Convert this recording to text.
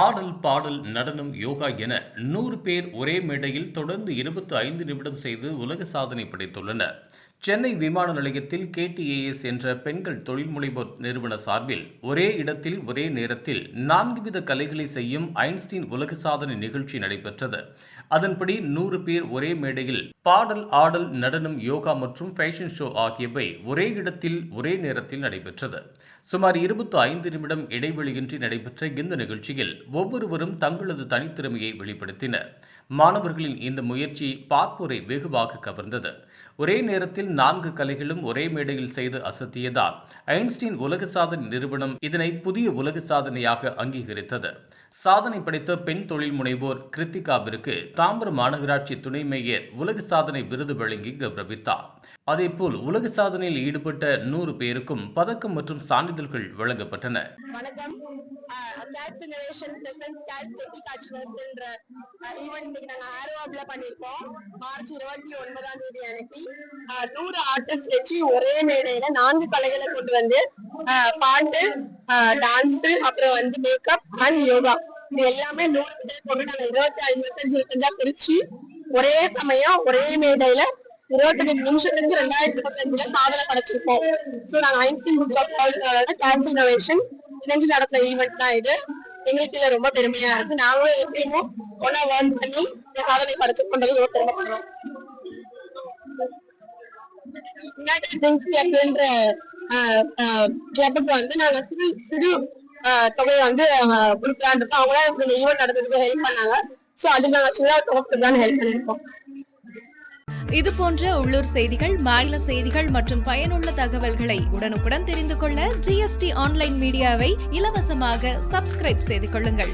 ஆடல் பாடல் நடனம் யோகா என நூறு பேர் ஒரே மேடையில் தொடர்ந்து இருபத்தி ஐந்து நிமிடம் செய்து உலக சாதனை படைத்துள்ளனர். சென்னை விமான நிலையத்தில் கேடிஏஎஸ் என்ற பெண்கள் தொழில் முனைவோர் நிறுவன சார்பில் ஒரே இடத்தில் ஒரே நேரத்தில் நான்கு வித கலைகளை செய்யும் ஐன்ஸ்டீன் உலக சாதனை நிகழ்ச்சி நடைபெற்றது. அதன்படி நூறு பேர் ஒரே மேடையில் பாடல் ஆடல் நடனம் யோகா மற்றும் ஃபேஷன் ஷோ ஆகியவை ஒரே இடத்தில் ஒரே நேரத்தில் நடைபெற்றது. சுமார் இருபத்தி ஐந்து நிமிடம் இடைவெளியின்றி நடைபெற்ற இந்த நிகழ்ச்சியில் ஒவ்வொருவரும் தங்களது தனித்திறமையை வெளிப்படுத்தினர். மாணவர்களின் இந்த முயற்சி பார்ப்போரை வெகுவாக கவர்ந்தது. ஒரே நேரத்தில் நான்கு கலைகளும் ஒரே மேடையில் செய்து அசத்தியதால் ஐன்ஸ்டீன் உலக சாதனை நிறுவனம் இதனை புதிய உலக சாதனையாக அங்கீகரித்தது. சாதனை படைத்த பெண் தொழில் முனைவோர் கிருத்திகாவிற்கு தாம்பரம் மாநகராட்சி துணை மேயர் உலக சாதனை விருது வழங்கி கௌரவித்தார். அதேபோல் உலக சாதனையில் ஈடுபட்ட நூறு பேருக்கும் பதக்கம் மற்றும் சான்றிதழ்கள் வழங்கப்பட்டன. வணக்கம். Gates innovation presents gates event இன்னைக்கு ஆரோவாப்ல மார்ச் இருபத்தி ஒன்பதாம் தேதி அன்னைக்கு. நூறு ஆர்டிஸ்ட் வச்சு ஒரே மேடையில நான்கு கலைகளை கொண்டு வந்து பாட்டு டான்ஸ் அப்புறம் வந்து மேக்கப் அண்ட் யோகா இது எல்லாமே நூறு பேர் கொண்டு நாங்க இருபத்தி இருபத்தஞ்சு இருபத்தஞ்சா பிரிச்சு ஒரே சமயம் ஒரே மேடையில இருபத்தஞ்சு நிமிஷத்துக்கு ரெண்டாயிரத்தி இருபத்தஞ்சுல சாதனை படைச்சிருக்கோம் ஸோ நாங்க ஐன்ஸ்டீன் புக் ஆஃப் வேர்ல்டோட கேன்சர் இனோவேஷன் இணைஞ்சு நடந்த ஈவெண்ட் தான் இது. எங்களுக்கு இதுல ரொம்ப பெருமையா இருக்கு. நாங்களும் எப்பயுமோ ஒன்னா ஒர்க் பண்ணி சாதனை படைச்சு கொண்டது ரொம்ப பெருமைப்படுறோம். யுனைடெட் கிளப்புக்கு வந்து நாங்க சிறு சிறு தொகையை வந்து கொடுக்கலான் இருக்கோம் இந்த ஈவெண்ட் நடத்துறதுக்கு ஹெல்ப் பண்ணாங்க. ஸோ அதுக்கு நாங்கள் சின்ன தொகை தான் ஹெல்ப் பண்ணிருக்கோம். இது போன்ற உள்ளூர் செய்திகள் மாநில செய்திகள் மற்றும் பயனுள்ள தகவல்களை உடனுக்குடன் தெரிந்து கொள்ள ஜிஎஸ்டி ஆன்லைன் மீடியாவை இலவசமாக சப்ஸ்கிரைப் செய்து கொள்ளுங்கள்.